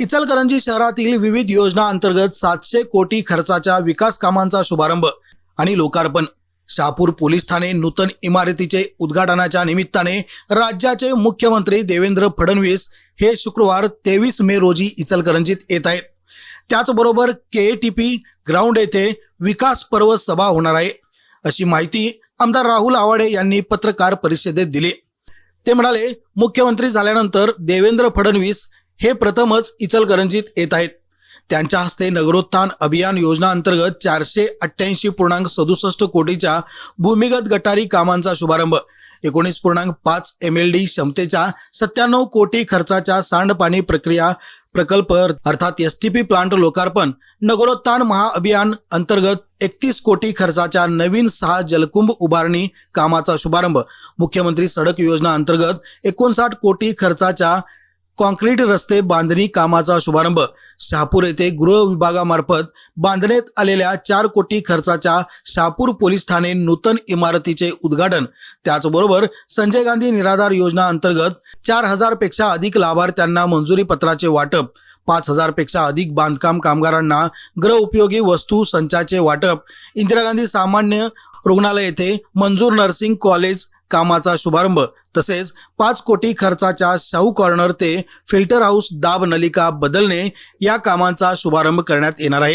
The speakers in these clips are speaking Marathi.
इचलकरंजी शहरातील विविध योजना अंतर्गत सातशे कोटी खर्चाच्या विकास कामांचा शुभारंभ आणि लोकार्पण. शहापूर पोलीस ठाणे नूतन इमारतीचे उद्घाटनाच्या निमित्ताने राज्याचे मुख्यमंत्री देवेंद्र फडणवीस हे शुक्रवार तेवीस मे रोजी इचलकरंजीत येत आहेत. त्याचबरोबर के टी पी ग्राउंड येथे विकास पर्व सभा होणार आहे. अशी माहिती आमदार राहुल आवाडे यांनी पत्रकार परिषदेत दिली. ते म्हणाले मुख्यमंत्री झाल्यानंतर देवेंद्र फडणवीस हे प्रथमच इचलकरंजीत येत आहेत. त्यांच्या हस्ते नगरोत्थान अभियान योजना अंतर्गत चारशे अठ्ठ्याऐंशी पूर्णांक सदुसष्ट कोटीच्या भूमिगत गटारी कामांचा शुभारंभ. एकोणीस पूर्णांक पाच एम एल डी क्षमतेच्या सत्त्याण्णव कोटी खर्चाच्या सांडपाणी प्रक्रिया प्रकल्प अर्थात एस टी पी प्लांट लोकार्पण नगरोत्थान महाअभियान अंतर्गत एकतीस कोटी खर्चाच्या नवीन सहा जलकुंभ उभारणी कामाचा शुभारंभ. मुख्यमंत्री सडक योजना अंतर्गत एकोणसाठ कोटी खर्चाच्या कॉन्क्रीट रस्ते बांधणी कामाचा शुभारंभ. शहापूर येथे गृह विभागामार्फत बांधण्यात आलेल्या चार कोटी खर्चाच्या शहापूर पोलीस ठाणे नूतन इमारतीचे उद्घाटन. त्याचबरोबर संजय गांधी निराधार योजना अंतर्गत चार हजारपेक्षा अधिक लाभार्थ्यांना मंजुरी पत्राचे वाटप पाच हजारपेक्षा अधिक बांधकाम कामगारांना गृहउपयोगी वस्तू संचाचे वाटप इंदिरा गांधी सामान्य रुग्णालय येथे मंजूर नर्सिंग कॉलेज कामाचा शुभारंभ. तसेच पाच कोटी खर्चाच्या शाहू कॉर्नर ते फिल्टर हाऊस दाब नलिका बदलणे या कामांचा शुभारंभ करण्यात येणार आहे.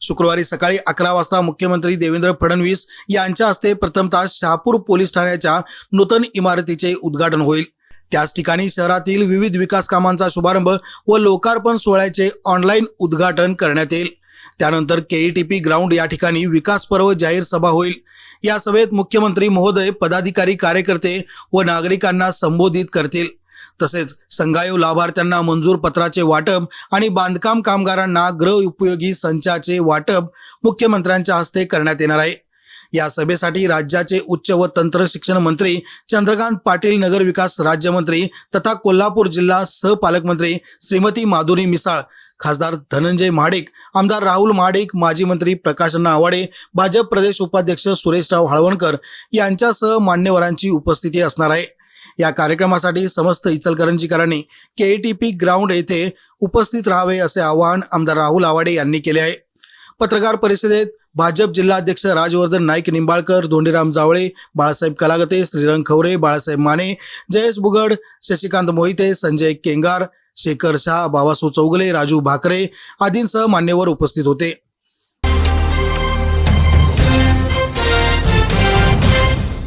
शुक्रवारी सकाळी अकरा वाजता मुख्यमंत्री देवेंद्र फडणवीस यांच्या हस्ते प्रथमतः शहापूर पोलीस ठाण्याच्या नूतन इमारतीचे उद्घाटन होईल. त्याच ठिकाणी शहरातील विविध विकास कामांचा शुभारंभ व लोकार्पण सोहळ्याचे ऑनलाईन उद्घाटन करण्यात येईल. त्यानंतर केईटीपी ग्राउंड या ठिकाणी विकास पर्व जाहीर सभा होईल. या सभेत मुख्यमंत्री महोदय पदाधिकारी कार्यकर्ते व नागरिकांना संबोधित करतील. तसेच संघायू लाभार्थ्यांना मंजूर पत्राचे वाटप आणि बांधकाम कामगारांना गृह उपयोगी संचाचे वाटप मुख्यमंत्र्यांच्या हस्ते करण्यात येणार आहे. या सभेसाठी राज्याचे उच्च व तंत्र शिक्षण मंत्री चंद्रकांत पाटील नगर विकास राज्यमंत्री तथा कोल्हापूर जिल्हा सहपालकमंत्री श्रीमती माधुरी मिसाळ खासदार धनंजय महाडिक आमदार राहुल महाडिक माजी मंत्री प्रकाशन्ना आवाडे भाजप प्रदेश उपाध्यक्ष सुरेशराव हळवणकर यांच्यासह मान्यवरांची उपस्थिती असणार आहे. या कार्यक्रमासाठी समस्त इचलकरंजीकरांनी के टी पी ग्राउंड येथे उपस्थित राहावे असे आवाहन आमदार राहुल आवाडे यांनी केले आहे. पत्रकार परिषदेत भाजप जिल्हाध्यक्ष राजवर्धन नाईक निंबाळकर धोंडीराम जावळे बाळासाहेब कलागते श्रीरंग खवरे बाळासाहेब माने जयेश बुगड शशिकांत मोहिते संजय केंगार शेखर शहा बावासू चौगले राजू भाकरे आदींसह मान्यवर उपस्थित होते.